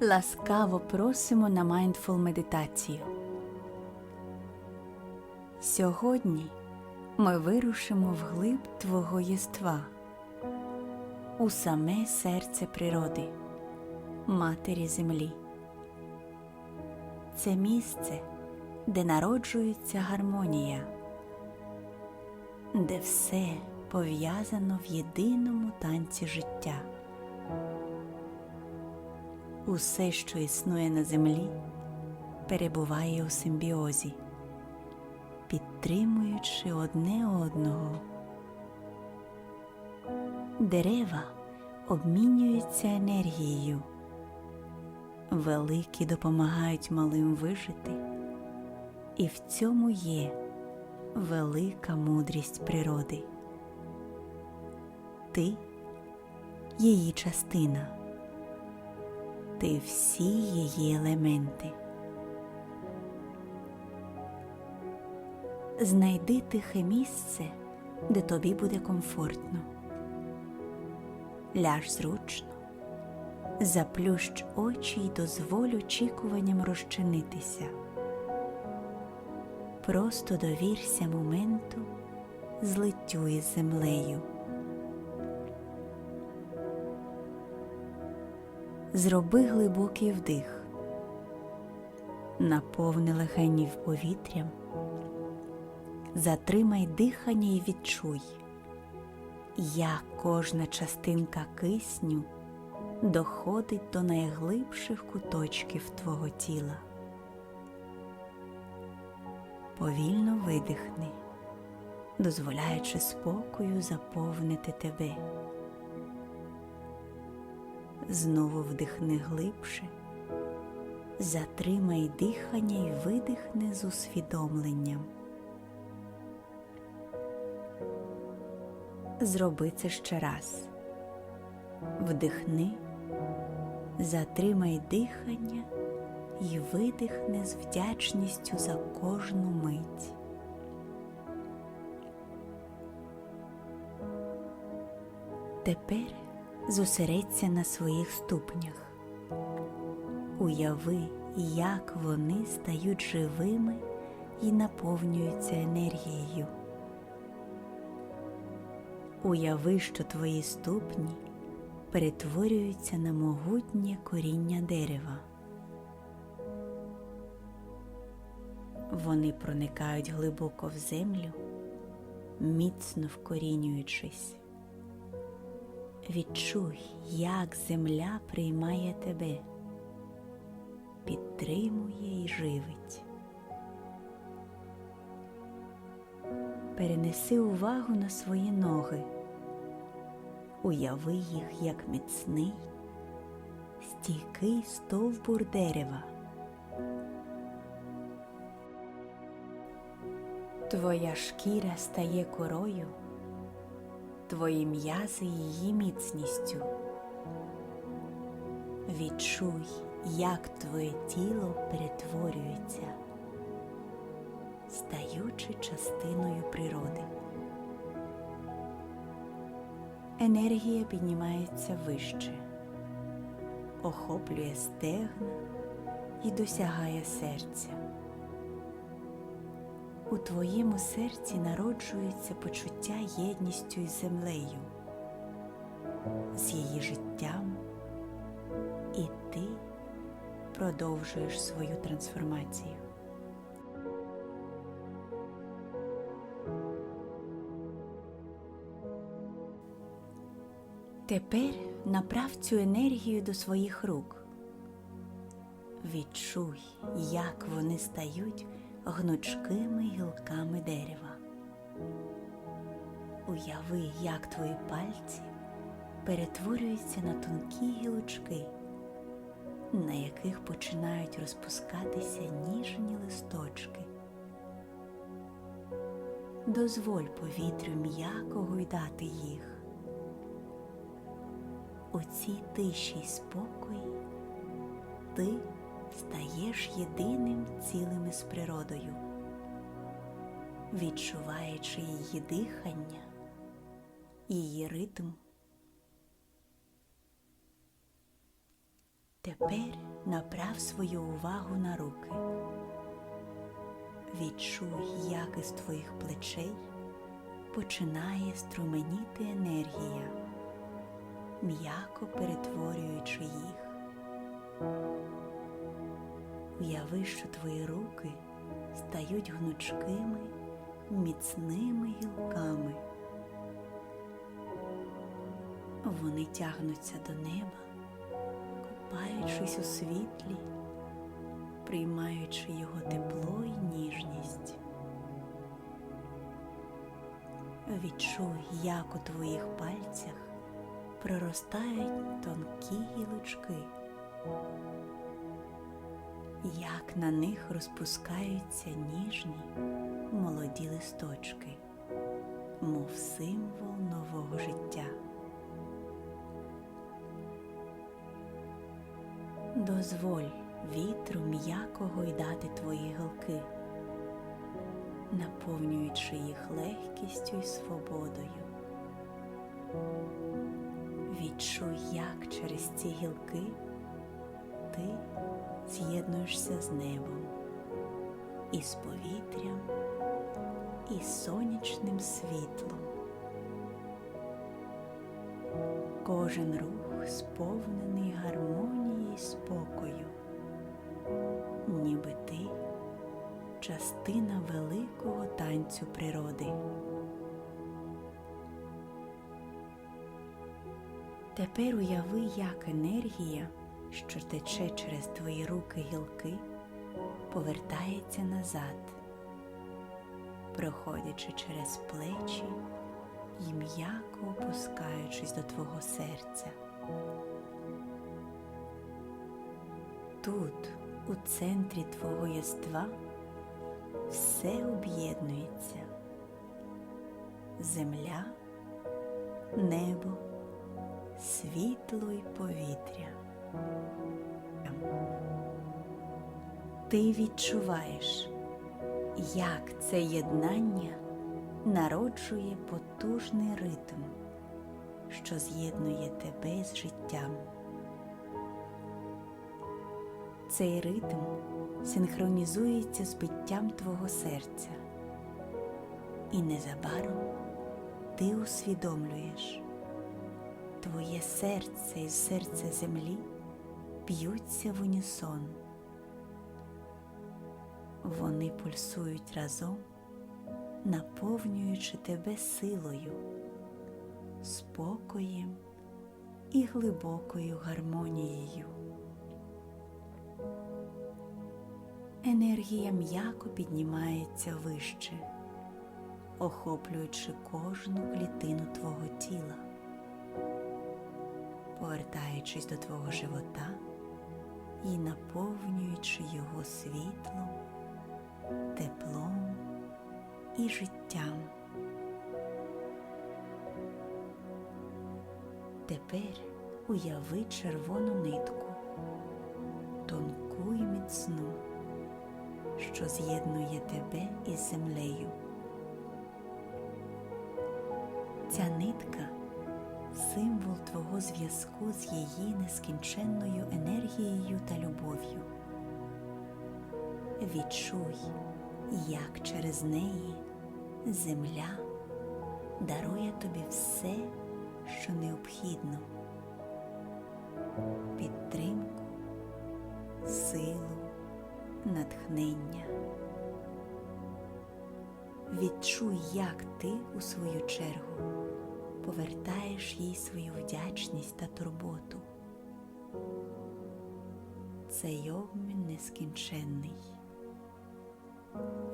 Ласкаво просимо на Mindful медитацію. Сьогодні ми вирушимо вглиб Твого єства, у саме серце природи, Матері Землі. Це місце, де народжується гармонія, де все пов'язано в єдиному танці життя. Усе, що існує на землі, перебуває у симбіозі, підтримуючи одне одного. Дерева обмінюються енергією, великі допомагають малим вижити, і в цьому є велика мудрість природи. Ти її частина ти всі її елементи. Знайди тихе місце, де тобі буде комфортно. Ляж зручно, заплющ очі й дозволь очікуванням розчинитися. Просто довірся моменту злиттю із землею. Зроби глибокий вдих, наповни легенів повітрям, затримай дихання і відчуй, як кожна частинка кисню доходить до найглибших куточків твого тіла. Повільно видихни, дозволяючи спокою заповнити тебе. Знову вдихни глибше, затримай дихання і видихни з усвідомленням. Зроби це ще раз. Вдихни, затримай дихання і видихни з вдячністю за кожну мить. Тепер зосередься на своїх ступнях. Уяви, як вони стають живими і наповнюються енергією. Уяви, що твої ступні перетворюються на могутнє коріння дерева. Вони проникають глибоко в землю, міцно вкорінюючись. Відчуй, як земля приймає тебе, підтримує і живить. Перенеси увагу на свої ноги, уяви їх як міцний, стійкий стовбур дерева. Твоя шкіра стає корою твої м'язи її міцністю. Відчуй, як твоє тіло перетворюється, стаючи частиною природи. Енергія піднімається вище, охоплює стегна і досягає серця. У твоєму серці народжується почуття єдністю із землею, з її життям, і ти продовжуєш свою трансформацію. Тепер направ цю енергію до своїх рук. Відчуй, як вони стають гнучкими гілками дерева. Уяви, як твої пальці перетворюються на тонкі гілочки, на яких починають розпускатися ніжні листочки. Дозволь повітрю м'яко гойдати їх. У цій тиші й спокої ти стаєш єдиним цілим із природою, відчуваючи її дихання, її ритм. Тепер направ свою увагу на руки. Відчуй, як із твоїх плечей починає струменіти енергія, м'яко перетворюючи їх. Уяви, що твої руки стають гнучкими, міцними гілками. Вони тягнуться до неба, купаючись у світлі, приймаючи його тепло і ніжність. Відчуй, як у твоїх пальцях проростають тонкі гілочки, як на них розпускаються ніжні молоді листочки, мов символ нового життя. Дозволь вітру м'яко гойдати твої гілки, наповнюючи їх легкістю і свободою. Відчуй, як через ці гілки ти з'єднуєшся з небом, із повітрям, і сонячним світлом. Кожен рух сповнений гармонії й спокою, ніби ти частина великого танцю природи. Тепер уяви, як енергія, що тече через твої руки гілки, повертається назад, проходячи через плечі і м'яко опускаючись до твого серця. Тут, у центрі твого єства, все об'єднується земля, небо, світло й повітря. Ти відчуваєш, як це єднання народжує потужний ритм, що з'єднує тебе з життям. Цей ритм синхронізується з биттям твого серця, і незабаром ти усвідомлюєш, твоє серце і серце землі б'ються в унісон. Вони пульсують разом, наповнюючи тебе силою, спокоєм і глибокою гармонією. Енергія м'яко піднімається вище, охоплюючи кожну клітину твого тіла, повертаючись до твого живота і наповнюючи його світлом, теплом і життям. Тепер уяви червону нитку, тонку і міцну, що з'єднує тебе із землею. Ця нитка символ твого зв'язку з її нескінченною енергією та любов'ю. Відчуй, як через неї земля дарує тобі все, що необхідно, підтримку, силу, натхнення. Відчуй, як ти, у свою чергу, повертаєш їй свою вдячність та турботу. Цей обмін нескінченний,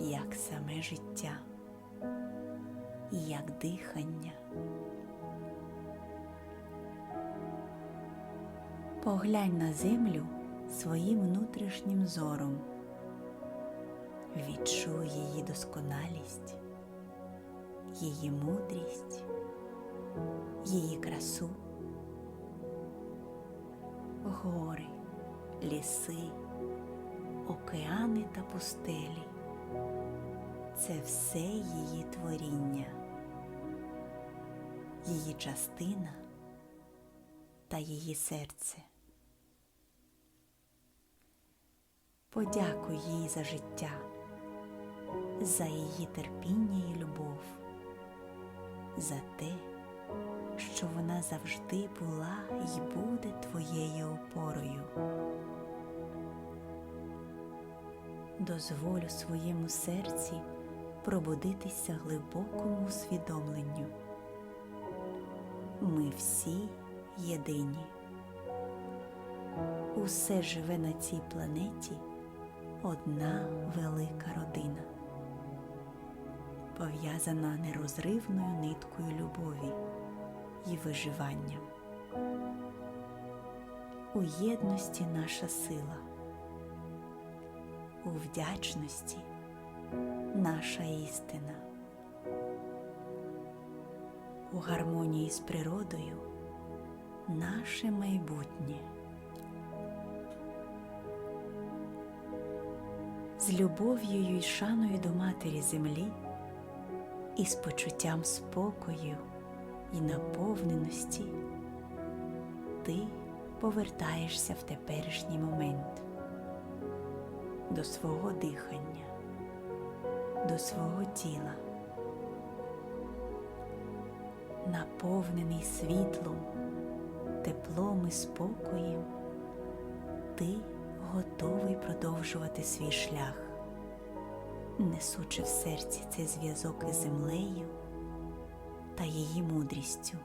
як саме життя, як дихання. Поглянь на землю своїм внутрішнім зором, відчуй її досконалість, її мудрість, її красу, гори, ліси, океани та пустелі. Це все її творіння, її частина та її серце. Подякуй їй за життя, за її терпіння і любов, за те, що вона завжди була і буде твоєю опорою. Дозволю своєму серці пробудитися глибокому усвідомленню. Ми всі єдині. Усе живе на цій планеті одна велика родина, пов'язана нерозривною ниткою любові і виживанням. У єдності наша сила, у вдячності наша істина, у гармонії з природою наше майбутнє. З любов'ю і шаною до матері землі і з почуттям спокою і наповненості. Ти повертаєшся в теперішній момент. До свого дихання, до свого тіла, наповнений світлом, теплом і спокоєм, ти готовий продовжувати свій шлях, несучи в серці цей зв'язок із землею та її мудрістю.